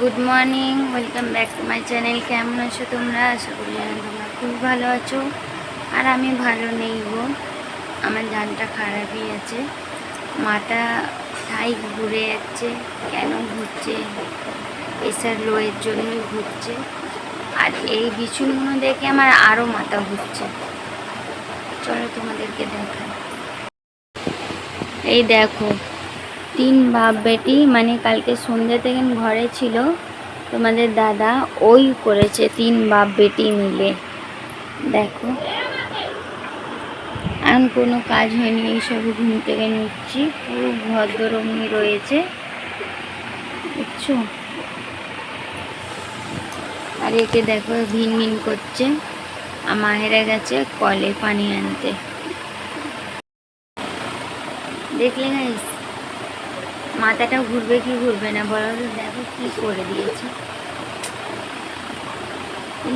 Good morning, welcome back to my channel. কেমন আছো তোমরা? আশা করি তোমরা খুব ভালো আছো। আর আমি ভালো নেই গো, আমার জানটা খারাপই আছে। মাথা ঠাই ঘুরে যাচ্ছে, কেন ঘুরছে? প্রেশার লোয়ের জন্যই ঘুরছে। আর এই বিছুনগুলো দেখে আমার আরও মাথা ঘুরছে। চলো তোমাদেরকে দেখাই। এই দেখো তিন বাপ বেটি মানে কালকে সন্ধ্যে থেকে ঘরে ছিল, তোমাদের দাদা, ওই করেছে তিন বাপ বেটি মিলে। দেখো। এখন কোনো কাজ হয়নি, এইসব ঘুম থেকে নিচ্ছি, পুরো ভদ্ররমী রয়েছে। বুঝছ? আর একে দেখো, ভিন ভিন করছে। আর মাহেরা গেছে কলে পানি আনতে। দেখলে গাইস মাথাটা ঘুরবে কি ঘুরবে না বলো? দেখো কি করে দিয়েছে।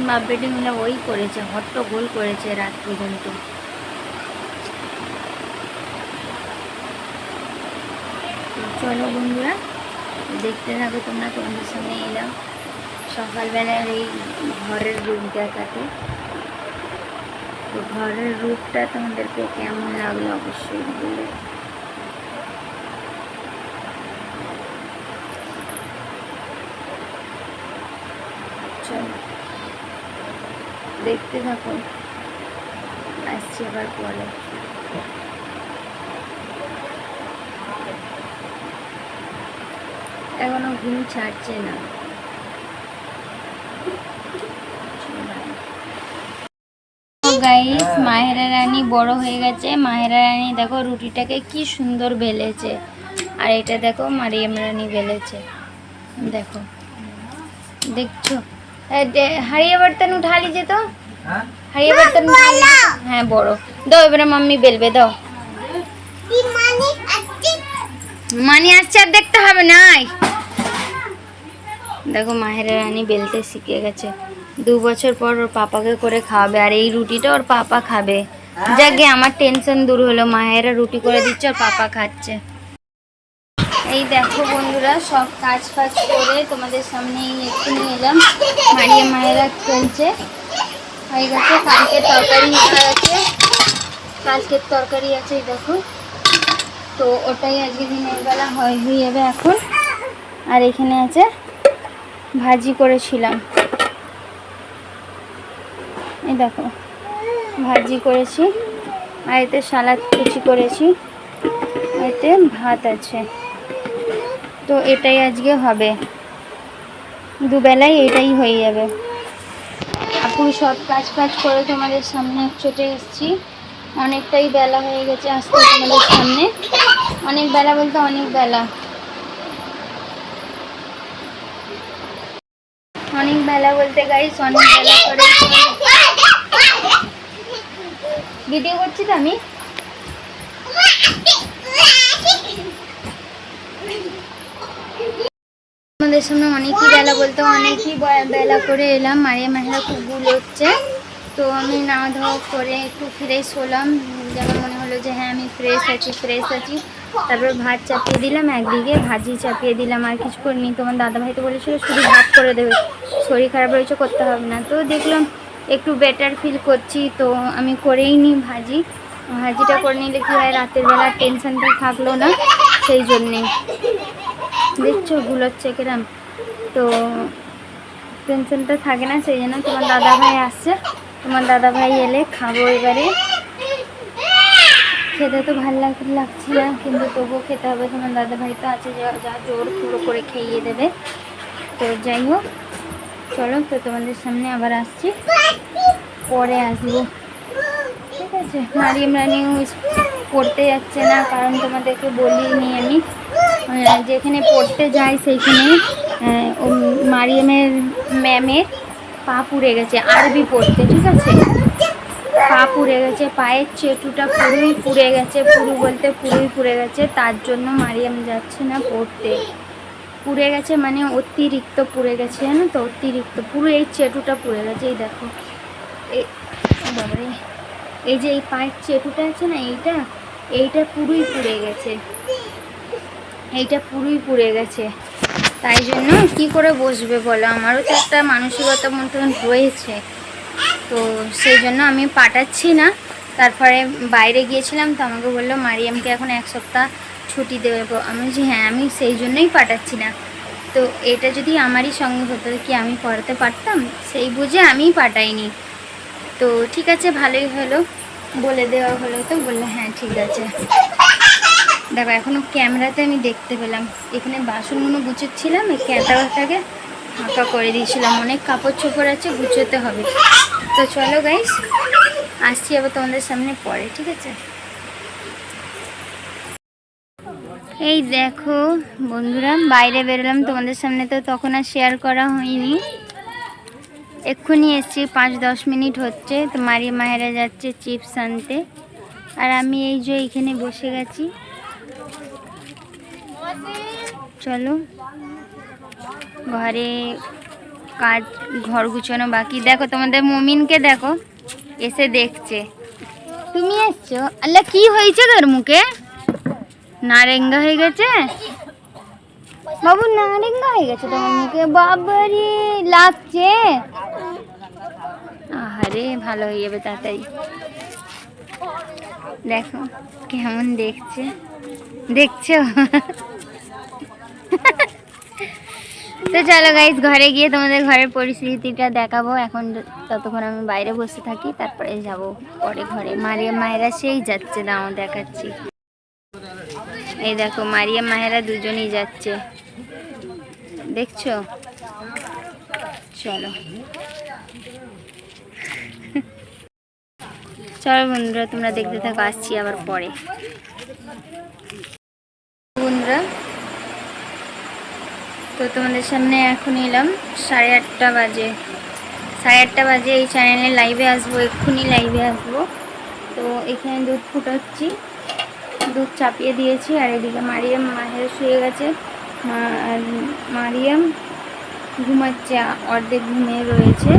বাপ বেটি মিলে ওই করেছে হট্ট গোল করেছে রাত পর্যন্ত। চলো বন্ধুরা, দেখতে থাকো তোমরা, তোমাদের সামনে এলাম। সকালবেলার এই ঘরের রূপ দেখাতে তো ঘরের রূপটা তোমাদেরকে কেমন লাগল অবশ্যই বলে চলো দেখতে থাকো আসছি আবার পরে। এখনও ঘুম ছাড়ছে না। গাইস মাহেরা রানী বড় হয়ে গেছে। মাহেরা রানী দেখো রুটিটাকে কি সুন্দর বেলেছে। আর এটা দেখো মারিয়াম রানী বেলেছে। দেখো। দেখছ? হারিয়ে বর্তন উঠা লিজে উঠা লিজে তো? হ্যাঁ বড় দাও এবারে মাম্মি বেলবে দাও। মানি আসছে? আর দেখতে হবে নাই দেখো মাহেরা রানী বেলতে শিখে গেছে। দু বছর পর ওর পাপাকে করে খাওয়াবে আর এই রুটিটা ওর পাপা খাবে। যাকে আমার টেনশন দূর হলো। মায়েরা রুটি করে দিচ্ছে ওর পাপা খাচ্ছে। এই দেখো বন্ধুরা সব কাজ ফাজ করে তোমাদের সামনে এই একটু নিয়ে এলাম। মারিয়া মায়েরা খেলছে। হয়ে গেছে, কালকে তরকারি হয়ে গেছে কালকের তরকারি আছে দেখো তো ওটাই আজকে দিনের বেলা হয় হয়ে যাবে এখন। আর এখানে আছে, ভাজি করেছিলাম। এই দেখো, ভাজি করেছি। আর এতে সালাদ কুচি করেছি। এতে ভাত আছে। তো এটাই আজকে হবে। দুবেলায় এটাই হয়ে যাবে। আপু সব কাজ কাজ করে তোমাদের সামনে চটে এসেছি। অনেকটাই বেলা হয়ে গেছে আসতে তোমাদের সামনে। অনেক বেলা বলতে অনেক বেলা। অনেক বেলা বলতে গাইস অনেক বেলা করে ভিডিও করছি তো আমি? আমাদের সামনে অনেকই বেলা বলতে অনেকই বেলা করে এলাম। মারিয়া মেহরা খুব ভুল হচ্ছে। তো আমি নাওয়া ধাওয়া করে একটু ফ্রেশ হলাম। যেমন মনে হলো যে হ্যাঁ আমি ফ্রেশ আছি ফ্রেশ আছি। তারপর ভাত চাপিয়ে দিলাম, একদিকে ভাজি চাপিয়ে দিলাম। আর কিছু করিনি। তোমার দাদাভাই তো বলেছিল শুধু ভাত করে দেবে। শরীর খারাপ রয়েছে, করতে হবে না। তো দেখলাম একটু বেটার ফিল করছি। তো আমি করেই নিই ভাজি। ভাজিটা করে নিলে কি হয়, রাতের বেলা টেনশনটা থাকল না। সেই জন্যেই দেখছ গুলোচ্ছে কিরম? তো টেনশনটা থাকে না, সেই জন্য তোমার দাদা ভাই আসছে। তোমার দাদা ভাই এলে খাব এবারে। খেতে তো ভালো লাগ, লাগছে না, কিন্তু তবুও খেতে হবে। তোমার দাদা ভাই তো আছে, যা যা জোর পুরো করে খেয়ে দেবে। তো যাই হোক, চলো তো তোমাদের সামনে আবার আসছি। পরে আসব। ঠিক আছে মারিয়াম রানিও পড়তে যাচ্ছে না, কারণ তোমাদেরকে বলিনি আমি। যেখানে পড়তে যাই সেইখানে মারিয়ামের ম্যামের পা পুড়ে গেছে, আরবি পড়তে, ঠিক আছে? পা পুড়ে গেছে, পায়ের চেটুটা পুরোই পুড়ে গেছে, পুরো বলতে পুরোই পুড়ে গেছে, তার জন্য মারিয়াম যাচ্ছে না পড়তে। পুড়ে গেছে মানে অতিরিক্ত পুড়ে গেছে, জানো তো? অতিরিক্ত, পুরো এই চেটুটা পুড়ে গেছে, এই দেখো। এই যে এই পায়ের চেটুটা আছে না, এইটা? এইটা পুরোই পুড়ে গেছে। এইটা পুরোই পুড়ে গেছে। তাই জন্য কি করে বসবে বলো? আমারও তো একটা মানসিকতা মতন রয়েছে তো সেই জন্য আমি পাঠাচ্ছি না। তারপরে বাইরে গিয়েছিলাম তো আমাকে বলল, মারিয়ামকে এখন এক সপ্তাহ ছুটি দেবো। আমি বলছি হ্যাঁ আমি সেই জন্যই পাঠাচ্ছি না। তো এটা যদি আমারই সঙ্গে হতো, কি আমি পড়াতে পারতাম? সেই বুঝে আমিই পাঠাইনি। তো ঠিক আছে, ভালোই হলো। বলে দেওয়া হলো তো, বলল হ্যাঁ ঠিক আছে। দেখো এখনও ক্যামেরাতে আমি দেখতে পেলাম। এখানে বাসনগুলো গুছোচ্ছিলাম, এই ক্যাটারটাকে ফাঁকা করে দিয়েছিলাম। অনেক কাপড় চোপড় আছে, গুছোতে হবে। তো চলো গাইস আসছি আবার তোমাদের সামনে পরে, ঠিক আছে? এই দেখো, বন্ধুরা, বাইরে বেরোলাম। তোমাদের সামনে তো তখন আর শেয়ার করা হয়নি। এক্ষুনি এসছি, পাঁচ দশ মিনিট হচ্ছে। তো মারি মায়েরা যাচ্ছে চিপস আনতে। আর আমি এই যে এইখানে বসে গেছি। চলো। ঘরে কাজ, ঘর গুছানো বাকি। দেখো, তোমাদের মমিনকে দেখো। এসে দেখছে। তুমি এসছো? আল্লাহ, কি হয়েছে তোর মুখে? নারেঙ্গা হয়ে গেছে? বাবু, নারেঙ্গা হয়ে গেছে তোমার মুখে। বাবারে, লাগছে? আহারে, ভালো হয়ে যাবে তাড়াতাড়ি। দেখো, কেমন দেখছে। দেখছ? তো চলো গাইজ ঘরে গিয়ে তোমাদের ঘরের পরিস্থিতিটা দেখাবো। এখন ততক্ষণ আমি বাইরে বসে থাকি, তারপরে যাব পরে ঘরে। মারিয়া মায়েরা সেই যাচ্ছে দাও দেখাচ্ছি। এই দেখো, মারিয়া মায়েরা দুজনেই যাচ্ছে। দেখছ? চলো। চলো বন্ধুরা, তোমরা দেখতে থাকো, আসছি আবার পরে। বন্ধুরা, তো তোমাদের সামনে এখন এলাম সাড়ে আটটা বাজে। সাড়ে আটটা বাজে, এই চ্যানেলে লাইভে আসব, এক্ষুনি লাইভে আসব। তো এখানে দুধ ফুটাচ্ছি, দুধ চাপিয়ে দিয়েছি, আর এদিকে মারিয়ে মাহের শুয়ে গেছে। মারিয়াম ঘুমাচ্ছে, অর্ধেক ঘুমিয়ে রয়েছে।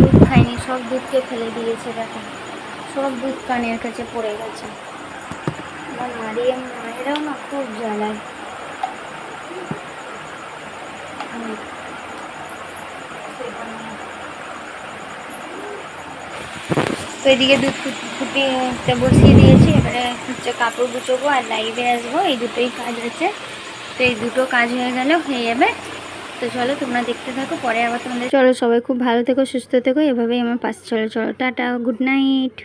দুধ খায়নি, সব দুধকে ফেলে দিয়েছে, দেখো। সব দুধ কানের কাছে পড়ে গেছে। আমার মারিয়াম, মায়েরাও না খুব জ্বালায়। তো এদিকে দুধ ফুটি ফুটিতে বসিয়ে দিয়েছি। এবারে হচ্ছে কাপড় গুছোবো আর লাইভে আসব। এই দুটোই কাজ আছে। তো এই দুটো কাজ হয়ে গেল, হয়ে যাবে। তো চলো তোমরা দেখতে থাকো, পরে আবার তোমাদের চলো সবাই খুব ভালো থেকো, সুস্থ থেকো। এভাবেই আমার পাশে চলো। চলো, টাটা গুড নাইট